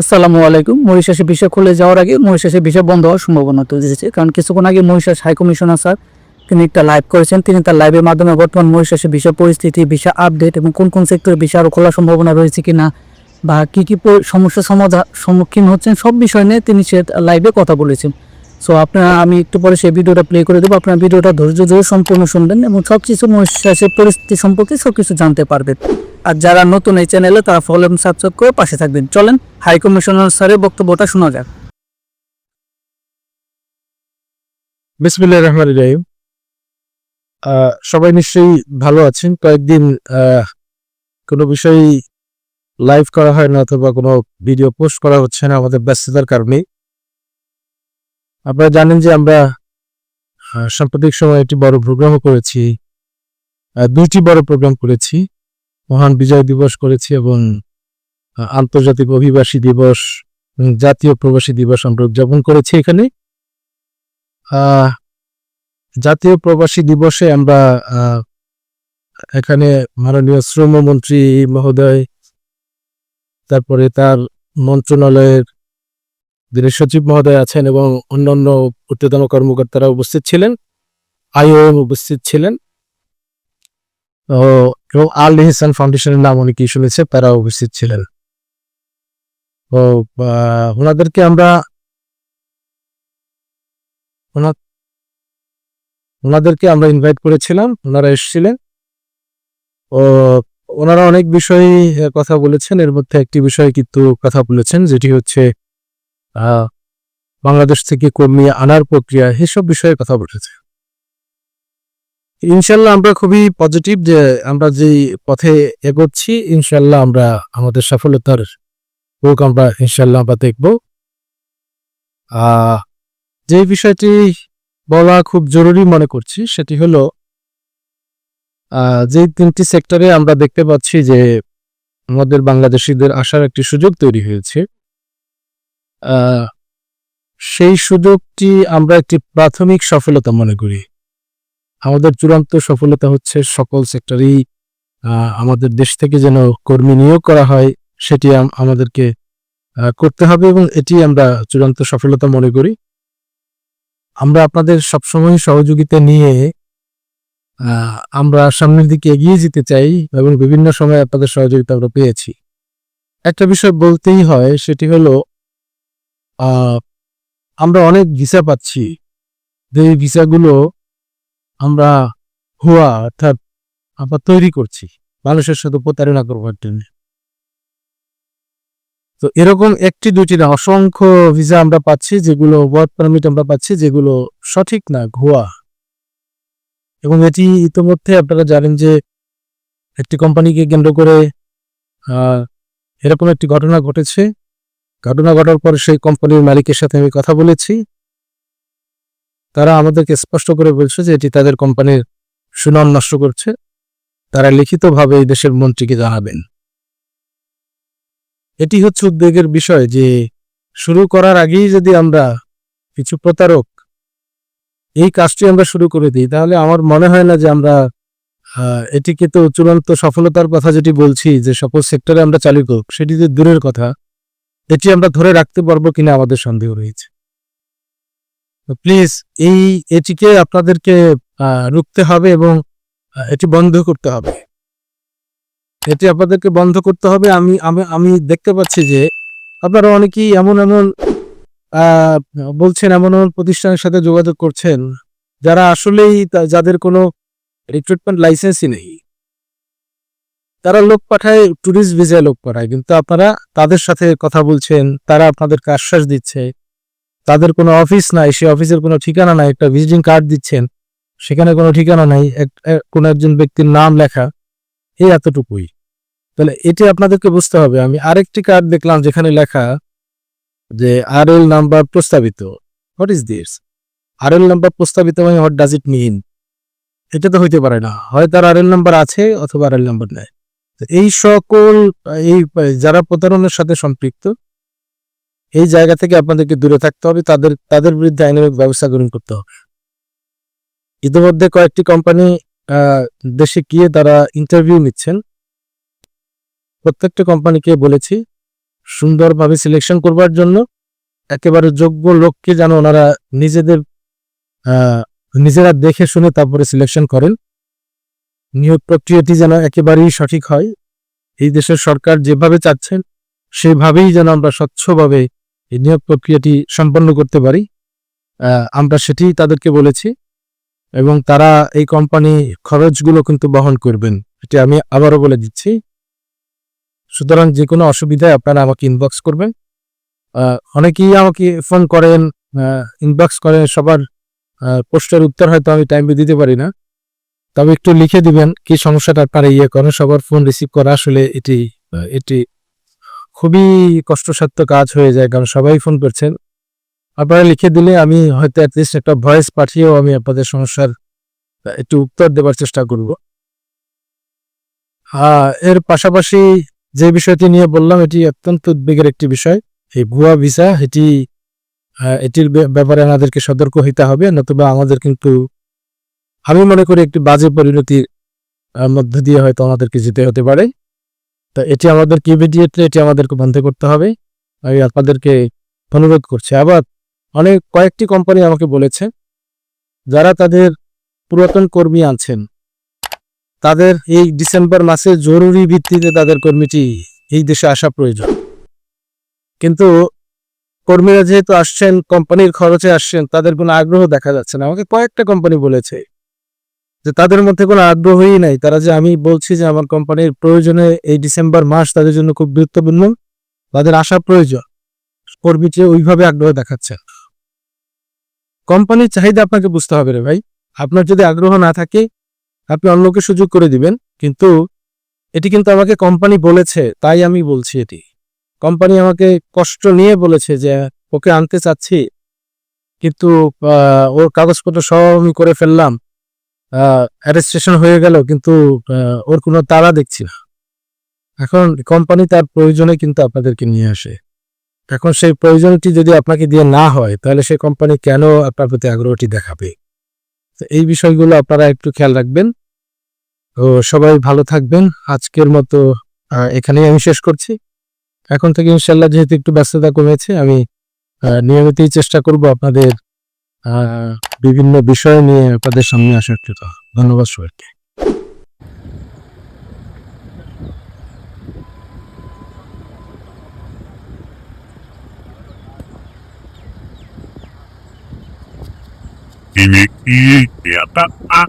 আসসালামু আলাইকুম। মরিশাসে ভিসা খুলে যাওয়ার আগে মরিশাসে ভিসা বন্ধ হওয়ার সম্ভাবনা তৈরি হয়েছে কারণ কিছুক্ষণ আগে মরিশাস হাই কমিশনার স্যার, তিনি একটা লাইভ করেছেন। তিনি তার লাইভের মাধ্যমে বর্তমান মরিশাসে ভিসা পরিস্থিতি ভিসা আপডেট এবং কোন কোন সেক্টরে ভিসা আরও খোলার সম্ভাবনা রয়েছে কি না বা কী কী সমস্যার সমাধান সম্মুখীন হচ্ছেন, সব বিষয় নিয়ে তিনি সে লাইভে কথা বলেছেন। সো আপনারা, আমি একটু পরে সেই ভিডিওটা প্লে করে দেবো। আপনার ভিডিওটা ধৈর্য ধরে সম্পূর্ণ শুনবেন এবং সব কিছু মহিষাসের পরিস্থিতি সম্পর্কে সব কিছু জানতে পারবেন। আর যারা নতুন এই চ্যানেলে, তারা ফলো এবং সাবস্ক্রাইব করে পাশে থাকবেন। চলেন হাই কমিশনার স্যারের বক্তব্যটা শোনা যাক। বিসমিল্লাহ রহমান রহিম। সবাই নিশ্চয়ই ভালো আছেন। কয়েকদিন কোনো বিষয় লাইভ করা হয় না অথবা কোনো ভিডিও পোস্ট করা হচ্ছে না আমাদের ব্যস্ততার কারণে আপনারা জানেন যে আমরা সাম্প্রতিক সময় একটি বড় প্রোগ্রামও করেছি। দুইটি বড় প্রোগ্রাম করেছি। মহান বিজয় দিবস করেছি এবং আন্তর্জাতিক অভিবাসী দিবস জাতীয় প্রবাসী দিবস আমরা উদযাপন করেছি এখানে। জাতীয় প্রবাসী দিবসে আমরা এখানে মাননীয় শ্রমমন্ত্রী মহোদয়, তারপরে তার মন্ত্রণালয়ের যিনি সচিব মহোদয় আছেন এবং অন্যান্য উচ্চতম কর্মকর্তারা উপস্থিত ছিলেন, আইওএম উপস্থিত ছিলেন। এবং আল ইহসান ফাউন্ডেশনের নাম অনেকেই শুনেছে? তারা উপস্থিত ছিলেন। তো ওনাদেরকে আমরা ওনাদেরকে আমরা ইনভাইট করেছিলাম, ওনারা এসেছিলেন। ও, ওনারা অনেক বিষয়ে কথা বলেছেন। এর মধ্যে একটি বিষয়ে কিন্তু কথা বলেছেন, যেটি হচ্ছে বাংলাদেশ থেকে কর্মী আনার প্রক্রিয়া, এসব বিষয়ে কথা বলেছে ইনশাল্লাহ আমরা খুবই পজিটিভ যে আমরা যে পথে এগোচ্ছি, ইনশাল্লাহ আমরা আমাদের সফলতার হোক আমরা ইনশাল্লাহ আমরা দেখব। যে বিষয়টি বলা খুব জরুরি মনে করছি, সেটি হলো যে তিনটি সেক্টরে আমরা দেখতে পাচ্ছি যে আমাদের বাংলাদেশিদের আসার একটি সুযোগ তৈরি হয়েছে। সেই সুযোগটি আমরা একটি প্রাথমিক সফলতা মনে করি। আমাদের চূড়ান্ত সফলতা হচ্ছে সকল সেক্টরেই আমাদের দেশ থেকে যেন কর্মী নিয়োগ করা হয়, সেটি আমাদেরকে করতে হবে এবং এটি আমরা চূড়ান্ত সফলতা মনে করি। আমরা আপনাদের সবসময় সহযোগিতা নিয়ে আমরা সামনের দিকে এগিয়ে যেতে চাই এবং বিভিন্ন সময় আপনাদের সহযোগিতা আমরা পেয়েছি। একটা বিষয় বলতেই হয়, সেটি হলো আমরা অনেক ভিসা পাচ্ছি। যে ভিসাগুলো আমরা হুয়া অর্থাৎ আমরা তৈরি করছি। মানুষের সাথে প্রতারণা করবার জন্য। তো এরকম একটি, দুটি না, অসংখ্য ভিসা আমরা পাচ্ছি যেগুলো ওয়ার্ক পারমিট আমরা পাচ্ছি যেগুলো সঠিক না ভুয়া এবং এটি ইতোমধ্যে আপনারা জানেন যে একটি কোম্পানিকে কেন্দ্র করে এরকম একটি ঘটনা ঘটেছে। ঘটনা ঘটার পর সেই কোম্পানির মালিকের সাথে আমি কথা বলেছি। তারা আমাদেরকে স্পষ্ট করে বলছে যে এটি তাদের কোম্পানির সুনাম নষ্ট করছে। তারা লিখিতভাবে এই দেশের মন্ত্রীকে জানাবেন। এটি হচ্ছে উদ্বেগের বিষয় যে শুরু করার আগেই যদি আমরা কিছু প্রতারক এই কাজটি আমরা শুরু করে দিই, তাহলে আমার মনে হয় না যে আমরা এটিকে তো চূড়ান্ত সফলতার কথা যেটি বলছি, যে সকল সেক্টরে আমরা চালু করব সেটি যে দূরের কথা। এটি আমরা ধরে রাখতে পারব কিনা আমাদের সন্দেহ রয়েছে। প্লিজ এই এটিকে আপনাদেরকে রুখতে হবে এবং এটি বন্ধ করতে হবে। এটি আপনাদেরকে বন্ধ করতে হবে। আমি আমি দেখতে পাচ্ছি যে আপনারা অনেকেই এমন এমন বলছেন, এমন এমন প্রতিষ্ঠানের সাথে যোগাযোগ করছেন যারা আসলেই যাদের কোনো রিক্রুটমেন্ট লাইসেন্সই নেই। তারা লোক পাঠায় ট্যুরিস্ট ভিসায় লোক পাঠায়, কিন্তু আপনারা তাদের সাথে কথা বলছেন, তারা আপনাদেরকে আশ্বাস দিচ্ছে। তাদের কোনো অফিস নাই, সে অফিসের কোনো ঠিকানা নাই, একটা ভিজিটিং কার্ড দিচ্ছেন, সেখানে কোনো ঠিকানা নাই কোনো একজন ব্যক্তির নাম লেখা এই এতটুকুই। তাহলে এটি আপনাদেরকে বুঝতে হবে, আমি আরেকটি কার্ড দেখলাম যেখানে লেখা যে আর এল নাম্বার প্রস্তাবিত what is this R L number প্রস্তাবিত মানে হোয়াট ডাজ ইট মিন এটা তো হইতে পারে না হয় তার আর এল নাম্বার আছে অথবা আর এল নাম্বার নেয় এই সকল, এই, যারা প্রতারণের সাথে সম্পৃক্ত এই জায়গা থেকে আপনাদেরকে দূরে থাকতে হবে, তাদের তাদের বিরুদ্ধে আইনের ব্যবস্থা গ্রহণ করতে হবে। ইতিমধ্যে কয়েকটি কোম্পানি দেশে গিয়ে তারা ইন্টারভিউ নিচ্ছেন। প্রত্যেকটা কোম্পানিকে বলেছি, সুন্দরভাবে সিলেকশন করবার জন্য, একেবারে যোগ্য লোককে যেন ওনারা নিজেদের নিজেরা দেখে শুনে তারপরে সিলেকশন করেন। নিয়োগ প্রক্রিয়াটি যেন একেবারেই সঠিক হয়। এই দেশের সরকার যেভাবে চাচ্ছেন, সেভাবেই যেন আমরা স্বচ্ছভাবে এই নিয়োগ প্রক্রিয়াটি সম্পন্ন করতে পারি আমরা সেটি তাদেরকে বলেছি এবং তারা এই কোম্পানি খরচগুলো কিন্তু বহন করবেন, এটি আমি আবারও বলে দিচ্ছি। সুতরাং যে কোনো অসুবিধায় আপনারা আমাকে ইনবক্স করবেন। অনেকেই আমাকে ফোন করেন ইনবক্স করেন, সবার পোস্টের উত্তর হয়তো আমি টাইমে দিতে পারি না। তবে একটু লিখে দিবেন কি সমস্যাটা, আপনারা ইয়ে করেন, সবার ফোন রিসিভ করা আসলে এটি এটি খুবই কষ্টসাধ্য কাজ হয়ে যায়, কারণ সবাই ফোন করছেন। আপনারা লিখে দিলে আমি হয়তো অ্যাটলিস্ট একটা ভয়েস পাঠিয়েও আমি আপনাদের সমস্যার একটু উত্তর দেওয়ার চেষ্টা করব। এর পাশাপাশি যে বিষয়টি নিয়ে বললাম, এটি অত্যন্ত উদ্বেগের একটি বিষয়। এই ভুয়া ভিসা এটি এটির ব্যাপ- ব্যাপারে আমাদেরকে সতর্ক হইতে হবে, নতুবা আমাদের কিন্তু, আমি মনে করি একটি বাজে পরিণতির মধ্য দিয়ে হয়তো আমাদেরকে যেতে হতে পারে। তো এটি আমাদেরকে ইমিডিয়েটলি এটি আমাদেরকে বন্ধ করতে হবে? আমি আপনাদেরকে অনুরোধ করছি। আবার অনেক কয়েকটি কোম্পানি আমাকে বলেছে, যারা তাদের পুরাতন কর্মী আনছেন। তাদের এই ডিসেম্বর মাসে জরুরি ভিত্তিতে তাদের কর্মীটি এই দেশে আসা প্রয়োজন। কিন্তু কর্মীরা যেহেতু আসছেন কোম্পানির খরচে আসছেন, তাদের কোনো আগ্রহ দেখা যাচ্ছে না। আমাকে কয়েকটা কোম্পানি বলেছে। যে তাদের মধ্যে কোনো আগ্রহই নাই। তারা যে আমি বলছি যে আমার কোম্পানির প্রয়োজনে এই ডিসেম্বর মাস তাদের জন্য খুব গুরুত্বপূর্ণ, তাদের আসা প্রয়োজন। কর্মী যে ওইভাবে আগ্রহ দেখাচ্ছে। কোম্পানির চাহিদা আপনাকে বুঝতে হবে রে ভাই। আপনার যদি আগ্রহ না থাকে, আপনি অন্যকে সুযোগ করে দিবেন। কিন্তু এটি কিন্তু আমাকে কোম্পানি বলেছে, তাই আমি বলছি এটি। কোম্পানি আমাকে কষ্ট নিয়ে বলেছে যে ওকে আনতে চাচ্ছি। কিন্তু ওর কাগজপত্র সব আমি করে ফেললাম। অ্যারেস্টেশন হয়ে গেল কিন্তু ওর কোনো তারা দেখছি না। এখন কোম্পানি তার প্রয়োজনে কিন্তু আপনাদেরকে নিয়ে আসে। এখন সেই প্রয়োজনটি যদি আপনাকে দিয়ে না হয়, তাহলে সেই কোম্পানি কেন আপনার প্রতি আগ্রহটি দেখাবে? তো এই বিষয়গুলো আপনারা একটু খেয়াল রাখবেন। তো সবাই ভালো থাকবেন। আজকের মতো এখানেই আমি শেষ করছি। এখন থেকে ইনশাল্লাহ যেহেতু একটু ব্যস্ততা কমেছে, আমি নিয়মিতই চেষ্টা করব আপনাদের বিভিন্ন বিষয় নিয়ে আপনাদের সামনে আসার জন্য ধন্যবাদ সবাইকে। Ini i ya ta a